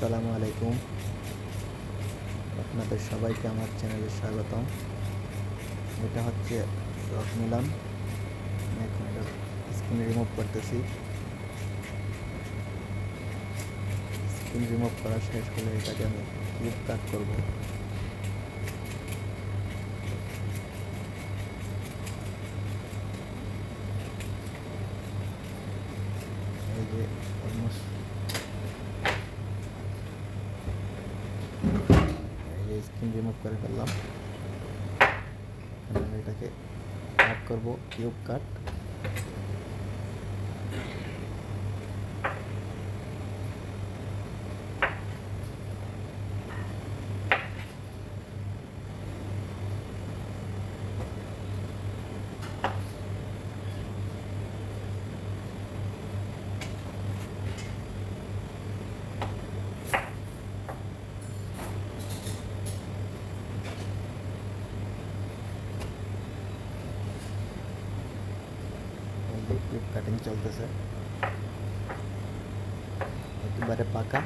আসসালামু আলাইকুম। আপনাদের সবাইকে আমার চ্যানেলে স্বাগতম। এটা হচ্ছে রক আমি এখন এটা স্ক্রিন রিমুভ করতেছি। স্ক্রিন রিমুভ করা শেষ হলে এটাকে আমি ক্লিপ কাট করব। এই যে স্ক্রিন রিমুভ করে ফেললাম এখন আমি এটাকে কাট করব কিউব কাট এই যে ক্লিপ কাটিং চলতেছে একেবারে পাকা